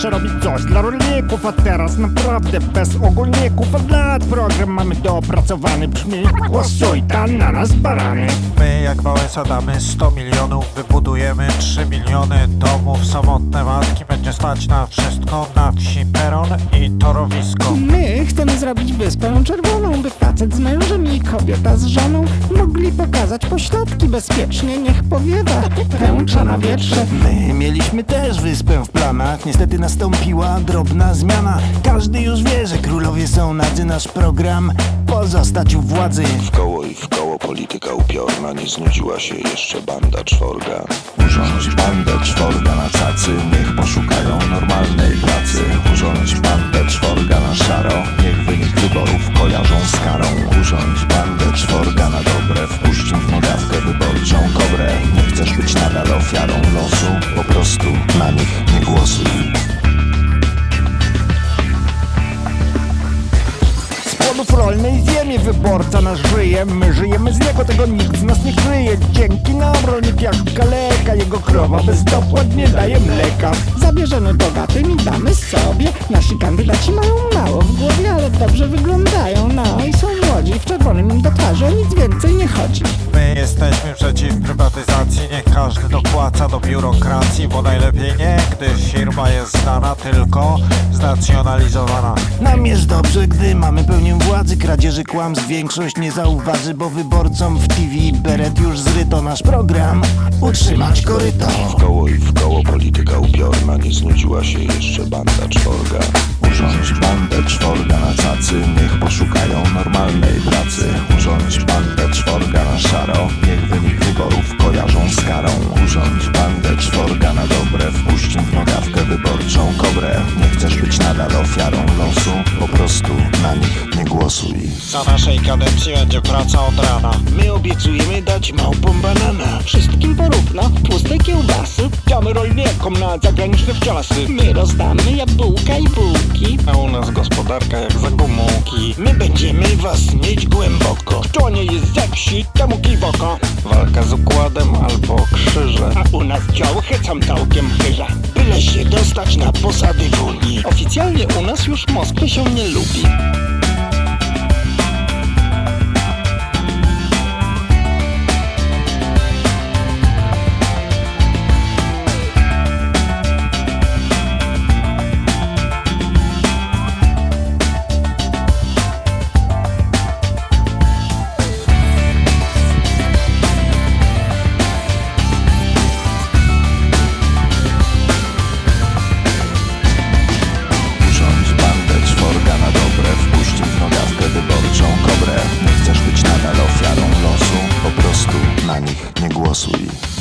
zawsze robić coś dla rolników A teraz naprawdę bez ogólników Od lat program mamy dopracowany Brzmi głosuj tam na nas barany My jak Wałęsa damy 100 milionów Wybudujemy 3 miliony domów Samotne matki będzie stać na wszystko Na wsi peron i torowisko My chcemy zrobić wyspę czerwoną, by facet z mężem i kobieta z żoną mogli pokazać pośladki bezpiecznie, niech powiewa tęcza na wietrze. My mieliśmy też wyspę w planach, niestety nastąpiła drobna zmiana. Każdy już wie, że królowie są nadzy. Nasz program pozostać u władzy. W koło i w koło polityka upiorna Nie znudziła się jeszcze banda czworga. Urządź bandę czworga na cacy. Niech poszukają normalnej pracy. Urządź bandę czworga płodów rolnej ziemi wyborca nasz żyje My żyjemy z niego, tego nikt z nas nie kryje Dzięki nam rolnik jak kaleka Jego krowa bez dopłat nie daje mleka Zabierzemy bogatym i damy sobie. Nasi kandydaci mają mało w głowie, ale dobrze wyglądają. No i są młodzi, dopłaca do biurokracji Bo najlepiej nie, gdy firma jest znana Tylko znacjonalizowana Nam jest dobrze, gdy mamy pełnię władzy. Kradzieży kłamstw większość nie zauważy, bo wyborcom w TV Beret już zryto nasz program. Utrzymać koryto. W koło i w koło polityka upiorna Nie znudziła się jeszcze banda czworga Urządź bandę czworga na cacy Niech poszukają normalnej pracy Urządź bandę czworga na szaro Niech wynik wyborów kojarzą z karą Urządź bandę czworga na dobre Wpuść w nogawkę wyborczą kobrę Nie chcesz być nadal ofiarą losu Po prostu na nich nie głosuj Za naszej kadencji będzie praca od rana My obiecujemy dać małpom banana. Wszystkim porówno, tłuste kiełbasy. Damy rolnikom na zagraniczne wczasy My rozdamy jabłka i bułki. A u nas gospodarka jak za gumułki My będziemy was mieć głęboko. Kto nie jest ze wsi, temu kiwoko Albo krzyże A u nas działchy są całkiem chyże Byle się dostać na posady w Unii. Oficjalnie u nas już Moskwy się nie lubi. nich nie głosuj.